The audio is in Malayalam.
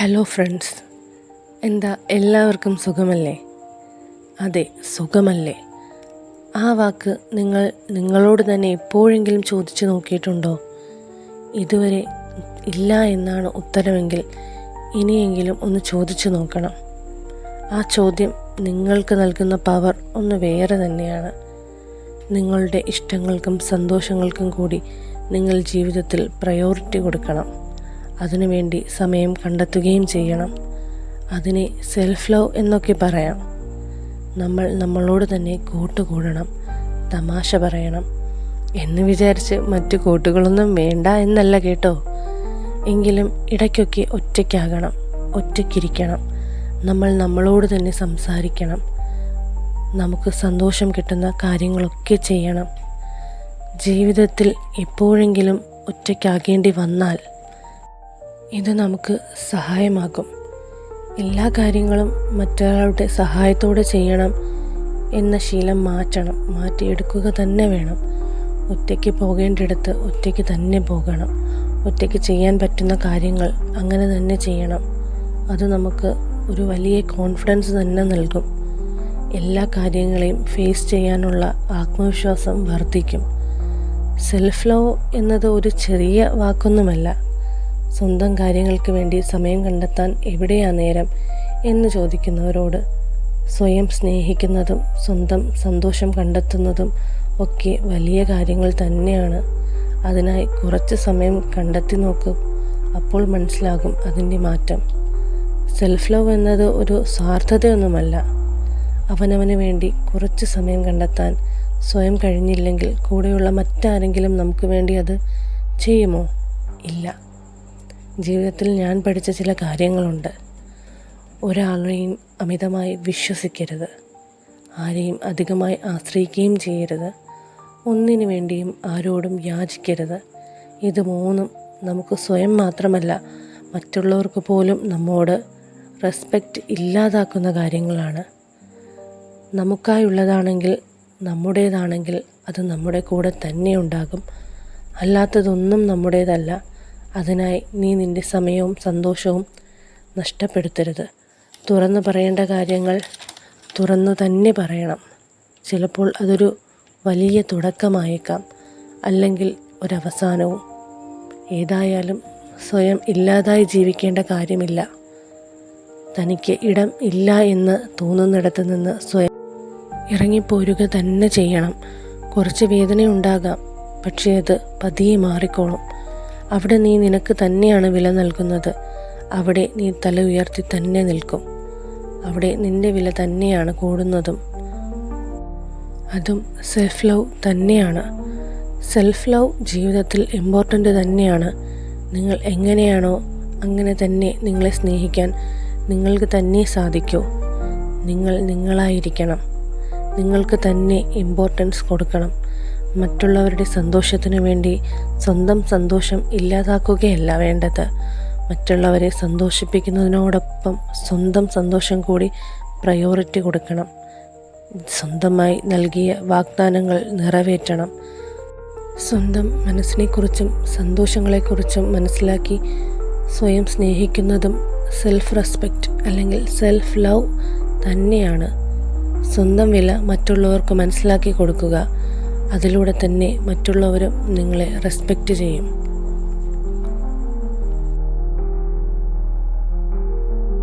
ഹലോ ഫ്രണ്ട്സ് എന്താ എല്ലാവർക്കും സുഖമല്ലേ? അതെ സുഖമല്ലേ. ആ വാക്ക് നിങ്ങൾ നിങ്ങളോട് തന്നെ എപ്പോഴെങ്കിലും ചോദിച്ചു നോക്കിയിട്ടുണ്ടോ? ഇതുവരെ ഇല്ല എന്നാണ് ഉത്തരമെങ്കിൽ ഇനിയെങ്കിലും ഒന്ന് ചോദിച്ചു നോക്കണം. ആ ചോദ്യം നിങ്ങൾക്ക് നൽകുന്ന പവർ ഒന്ന് വേറെ തന്നെയാണ്. നിങ്ങളുടെ ഇഷ്ടങ്ങൾക്കും സന്തോഷങ്ങൾക്കും കൂടി നിങ്ങൾ ജീവിതത്തിൽ പ്രയോറിറ്റി കൊടുക്കണം. അതിനുവേണ്ടി സമയം കണ്ടെത്തുകയും ചെയ്യണം. അതിനെ സെൽഫ് ലവ് എന്നൊക്കെ പറയാം. നമ്മൾ നമ്മളോട് തന്നെ കൂട്ടുകൂടണം തമാശ പറയണം എന്ന് വിചാരിച്ച് മറ്റു കൂട്ടുകളൊന്നും വേണ്ട എന്നല്ല കേട്ടോ. എങ്കിലും ഇടയ്ക്കൊക്കെ ഒറ്റയ്ക്കാകണം ഒറ്റയ്ക്കിരിക്കണം. നമ്മൾ നമ്മളോട് തന്നെ സംസാരിക്കണം. നമുക്ക് സന്തോഷം കിട്ടുന്ന കാര്യങ്ങളൊക്കെ ചെയ്യണം. ജീവിതത്തിൽ എപ്പോഴെങ്കിലും ഒറ്റയ്ക്കാകേണ്ടി വന്നാൽ ഇത് നമുക്ക് സഹായമാകും. എല്ലാ കാര്യങ്ങളും മറ്റൊരാളുടെ സഹായത്തോടെ ചെയ്യണം എന്ന ശീലം മാറ്റണം. മാറ്റിയെടുക്കുക തന്നെ വേണം. ഒറ്റയ്ക്ക് പോകേണ്ടിടത്ത് ഒറ്റയ്ക്ക് തന്നെ പോകണം. ഒറ്റയ്ക്ക് ചെയ്യാൻ പറ്റുന്ന കാര്യങ്ങൾ അങ്ങനെ തന്നെ ചെയ്യണം. അത് നമുക്ക് ഒരു വലിയ കോൺഫിഡൻസ് തന്നെ നൽകും. എല്ലാ കാര്യങ്ങളെയും ഫേസ് ചെയ്യാനുള്ള ആത്മവിശ്വാസം വർദ്ധിക്കും. സെൽഫ് ലവ് എന്നത് ഒരു ചെറിയ വാക്കൊന്നുമല്ല. സ്വന്തം കാര്യങ്ങൾക്ക് വേണ്ടി സമയം കണ്ടെത്താൻ എവിടെയാ നേരം എന്ന് ചോദിക്കുന്നവരോട് സ്വയം സ്നേഹിക്കുന്നതും സ്വന്തം സന്തോഷം കണ്ടെത്തുന്നതും ഒക്കെ വലിയ കാര്യങ്ങൾ തന്നെയാണ്. അതിനായി കുറച്ച് സമയം കണ്ടെത്തി നോക്കൂ. അപ്പോൾ മനസ്സിലാകും അതിന്റെ മാറ്റം. സെൽഫ് ലവ് എന്നത് ഒരു സ്വാർത്ഥതയൊന്നുമല്ല അവനവന് വേണ്ടി കുറച്ച് സമയം കണ്ടെത്താൻ സ്വയം കഴിഞ്ഞില്ലെങ്കിൽ കൂടെയുള്ള മറ്റാരെങ്കിലും നമുക്ക് വേണ്ടി അത് ചെയ്യുമോ? ഇല്ല. ജീവിതത്തിൽ ഞാൻ പഠിച്ച ചില കാര്യങ്ങളുണ്ട്. ഒരാളെയും അമിതമായി വിശ്വസിക്കരുത്. ആരെയും അധികമായി ആശ്രയിക്കുകയും ചെയ്യരുത്. ഒന്നിനു വേണ്ടിയും ആരോടും യാചിക്കരുത്. ഇത് മൂന്നും നമുക്ക് സ്വയം മാത്രമല്ല മറ്റുള്ളവർക്ക് പോലും നമ്മോട് റെസ്പെക്റ്റ് ഇല്ലാതാക്കുന്ന കാര്യങ്ങളാണ്. നമുക്കായുള്ളതാണെങ്കിൽ നമ്മുടേതാണെങ്കിൽ അത് നമ്മുടെ കൂടെ തന്നെ ഉണ്ടാകും. അല്ലാത്തതൊന്നും നമ്മുടേതല്ല. അതിനായി നീ നിന്റെ സമയവും സന്തോഷവും നഷ്ടപ്പെടുത്തരുത്. തുറന്നു പറയേണ്ട കാര്യങ്ങൾ തുറന്നു തന്നെ പറയണം. ചിലപ്പോൾ അതൊരു വലിയ തുടക്കമായേക്കാം അല്ലെങ്കിൽ ഒരവസാനവും. ഏതായാലും സ്വയം ഇല്ലാതായി ജീവിക്കേണ്ട കാര്യമില്ല. തനിക്ക് ഇടം ഇല്ല എന്ന് തോന്നുന്നിടത്ത് നിന്ന് സ്വയം ഇറങ്ങിപ്പോരുക തന്നെ ചെയ്യണം. കുറച്ച് വേദനയുണ്ടാകാം പക്ഷേ അത് പതിയെ മാറിക്കോളും. അവിടെ നീ നിനക്ക് തന്നെയാണ് വില നൽകുന്നത്. അവിടെ നീ തല ഉയർത്തി തന്നെ നിൽക്കും. അവിടെ നിന്റെ വില തന്നെയാണ് കൂടുന്നതും. അതും സെൽഫ് ലവ് തന്നെയാണ്. സെൽഫ് ലവ് ജീവിതത്തിൽ ഇമ്പോർട്ടന്റ് തന്നെയാണ്. നിങ്ങൾ എങ്ങനെയാണോ അങ്ങനെ തന്നെ നിങ്ങളെ സ്നേഹിക്കാൻ നിങ്ങൾക്ക് തന്നെ സാധിക്കൂ. നിങ്ങൾ നിങ്ങളായിരിക്കണം. നിങ്ങൾക്ക് തന്നെ ഇമ്പോർട്ടൻസ് കൊടുക്കണം. മറ്റുള്ളവരുടെ സന്തോഷത്തിന് വേണ്ടി സ്വന്തം സന്തോഷം ഇല്ലാതാക്കുകയല്ല വേണ്ടത്. മറ്റുള്ളവരെ സന്തോഷിപ്പിക്കുന്നതിനോടൊപ്പം സ്വന്തം സന്തോഷം കൂടി പ്രയോറിറ്റി കൊടുക്കണം. സ്വന്തമായി നൽകിയ വാഗ്ദാനങ്ങൾ നിറവേറ്റണം. സ്വന്തം മനസ്സിനെക്കുറിച്ചും സന്തോഷങ്ങളെക്കുറിച്ചും മനസ്സിലാക്കി സ്വയം സ്നേഹിക്കുന്നതും സെൽഫ് റെസ്പെക്റ്റ് അല്ലെങ്കിൽ സെൽഫ് ലവ് തന്നെയാണ്. സ്വന്തം വില മറ്റുള്ളവർക്ക് മനസ്സിലാക്കി കൊടുക്കുക. അതിലൂടെ തന്നെ മറ്റുള്ളവരും നിങ്ങളെ റെസ്പെക്റ്റ് ചെയ്യും.